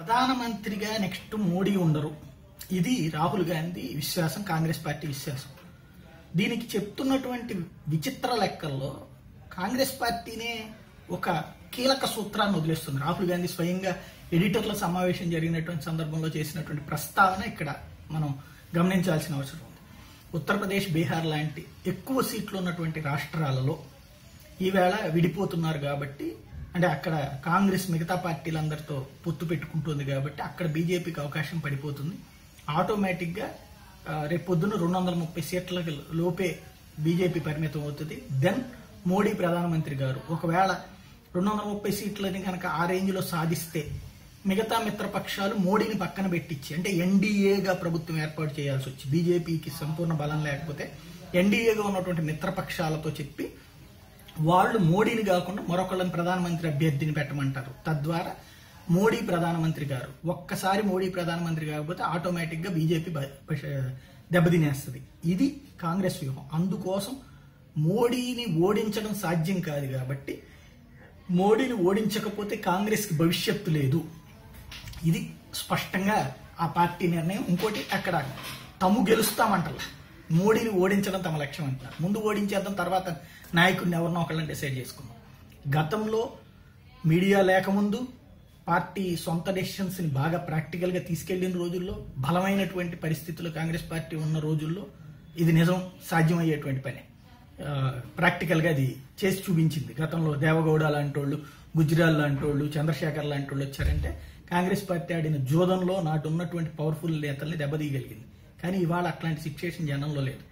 ప్రధానమంత్రిగా నెక్స్ట్ మోడీ ఉండరు. ఇది రాహుల్ గాంధీ విశ్వాసం కాంగ్రెస్ పార్టీ విశ్వాసం. దీనికి చెప్తున్నటువంటి విచిత్ర లెక్కల్లో కాంగ్రెస్ పార్టీనే ఒక కీలక సూత్రాన్ని వదిలేస్తుంది. రాహుల్ గాంధీ స్వయంగా ఎడిటర్ల సమావేశం జరిగినటువంటి సందర్భంలో చేసినటువంటి ప్రస్తావన ఇక్కడ మనం గమనించాల్సిన అవసరం ఉంది. ఉత్తరప్రదేశ్ బీహార్ లాంటి ఎక్కువ సీట్లు ఉన్నటువంటి రాష్ట్రాలలో ఈవేళ విడిపోతున్నారు కాబట్టి అంటే అక్కడ కాంగ్రెస్ మిగతా పార్టీలందరితో పొత్తు పెట్టుకుంటుంది కాబట్టి అక్కడ బీజేపీకి అవకాశం పడిపోతుంది. ఆటోమేటిక్గా రేపు పొద్దున్న రెండు వందల ముప్పై సీట్ల లోపే బీజేపీ పరిమితం అవుతుంది. దెన్ మోడీ ప్రధానమంత్రి గారు ఒకవేళ రెండు వందల ముప్పై సీట్లని కనుక ఆ రేంజ్లో సాధిస్తే మిగతా మిత్రపక్షాలు మోడీని పక్కన పెట్టించి అంటే ఎన్డీఏగా ప్రభుత్వం ఏర్పాటు చేయాల్సి వచ్చి బీజేపీకి సంపూర్ణ బలం లేకపోతే ఎన్డీఏగా ఉన్నటువంటి మిత్రపక్షాలతో చెప్పి వాళ్ళు మోడీని కాకుండా మరొకళ్ళని ప్రధానమంత్రి అభ్యర్థిని పెట్టమంటారు. తద్వారా మోడీ ప్రధానమంత్రి గారు. ఒక్కసారి మోడీ ప్రధానమంత్రి కాకపోతే ఆటోమేటిక్గా బీజేపీ దెబ్బతినేస్తుంది. ఇది కాంగ్రెస్ వ్యూహం. అందుకోసం మోడీని ఓడించడం సాధ్యం కాదు కాబట్టి మోడీని ఓడించకపోతే కాంగ్రెస్కి భవిష్యత్తు లేదు. ఇది స్పష్టంగా ఆ పార్టీ నిర్ణయం. ఇంకోటి అక్కడ తము గెలుస్తామంటారు మోడీని ఓడించడం తమ లక్ష్యం అంటున్నారు. ముందు ఓడించేద్దాం తర్వాత నాయకుడిని ఎవరినో ఒకళ్ళని డిసైడ్ చేసుకుందాం. గతంలో మీడియా లేకముందు పార్టీ సొంత డెసిషన్స్ని బాగా ప్రాక్టికల్గా తీసుకెళ్ళిన రోజుల్లో బలమైనటువంటి పరిస్థితులు కాంగ్రెస్ పార్టీ ఉన్న రోజుల్లో ఇది నిజం సాధ్యమయ్యేటువంటి పని. ప్రాక్టికల్గా అది చేసి చూపించింది. గతంలో దేవగౌడ లాంటి వాళ్ళు గుజరాల్ లాంటి వాళ్ళు చంద్రశేఖర్ లాంటి వాళ్ళు వచ్చారంటే కాంగ్రెస్ పార్టీ ఆడిన జోదంలో నాటు ఉన్నటువంటి పవర్ఫుల్ నేతల్ని దెబ్బతీయగలిగింది. కానీ ఇవాళ అట్లాంటి సిచ్యుయేషన్ జనంలో లేదు.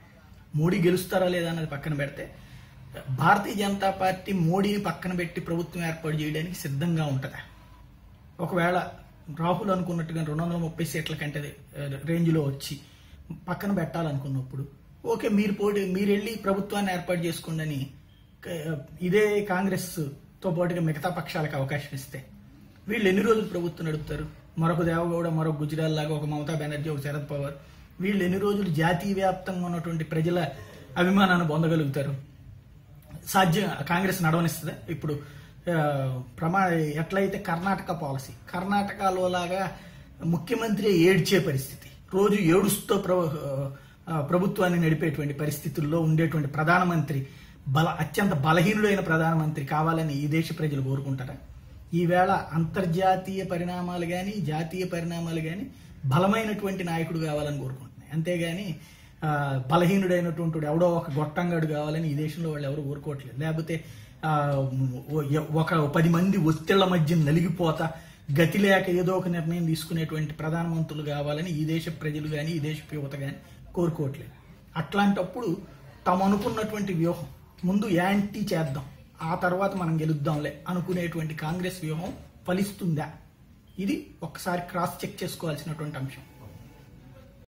మోడీ గెలుస్తారా లేదా అన్నది పక్కన పెడితే భారతీయ జనతా పార్టీ మోడీని పక్కన పెట్టి ప్రభుత్వం ఏర్పాటు చేయడానికి సిద్ధంగా ఉంటుందా? ఒకవేళ రాహుల్ అనుకున్నట్టుగా రెండు వందల ముప్పై సీట్ల కంటే రేంజ్లో వచ్చి పక్కన పెట్టాలనుకున్నప్పుడు ఓకే మీరు పోటీ మీరు వెళ్ళి ప్రభుత్వాన్ని ఏర్పాటు చేసుకోండి అని ఇదే కాంగ్రెస్తో పాటుగా మిగతా పక్షాలకు అవకాశం ఇస్తే వీళ్ళు ఎన్ని రోజులు ప్రభుత్వం నడుపుతారు? మరొక దేవగౌడ మరొక గుజరాల్ లాగా ఒక మమతా బెనర్జీ ఒక శరద్ పవార్ వీళ్ళు ఎన్ని రోజులు జాతీయ వ్యాప్తంగా ఉన్నటువంటి ప్రజల అభిమానాన్ని పొందగలుగుతారు? సాధ్యం కాంగ్రెస్ నడవనిస్తుందా? ఇప్పుడు ప్రమా ఎట్లయితే కర్ణాటక పాలసీ కర్ణాటకలో లాగా ముఖ్యమంత్రి ఏడ్చే పరిస్థితి రోజు ఏడుస్తూ ప్ర ప్రభుత్వాన్ని నడిపేటువంటి పరిస్థితుల్లో ఉండేటువంటి ప్రధానమంత్రి బల అత్యంత బలహీనుడైన ప్రధానమంత్రి కావాలని ఈ దేశ ప్రజలు కోరుకుంటారా? ఈవేళ అంతర్జాతీయ పరిణామాలు కానీ జాతీయ పరిణామాలు కానీ బలమైనటువంటి నాయకుడు కావాలని కోరుకుంటున్నాయి. అంతేగాని బలహీనుడైనటువంటి వాడు ఎవడో ఒక గొట్టంగాడు కావాలని ఈ దేశంలో వాళ్ళు ఎవరు కోరుకోవట్లేదు లేకపోతే ఒక పది మంది ఒత్తిళ్ళ మధ్య నలిగిపోతా గతి లేక ఏదో ఒక నిర్ణయం తీసుకునేటువంటి ప్రధానమంత్రులు కావాలని ఈ దేశ ప్రజలు కానీ ఈ దేశ యువత కానీ కోరుకోవట్లేదు. అట్లాంటప్పుడు తాము అనుకున్నటువంటి వ్యూహం ముందు యాంటీ చేద్దాం ఆ తర్వాత మనం గెలుద్దాంలే అనుకునేటువంటి కాంగ్రెస్ వ్యూహం ఫలిస్తుందా? ఇది ఒకసారి క్రాస్ చెక్ చేసుకోవాల్సినటువంటి అంశం.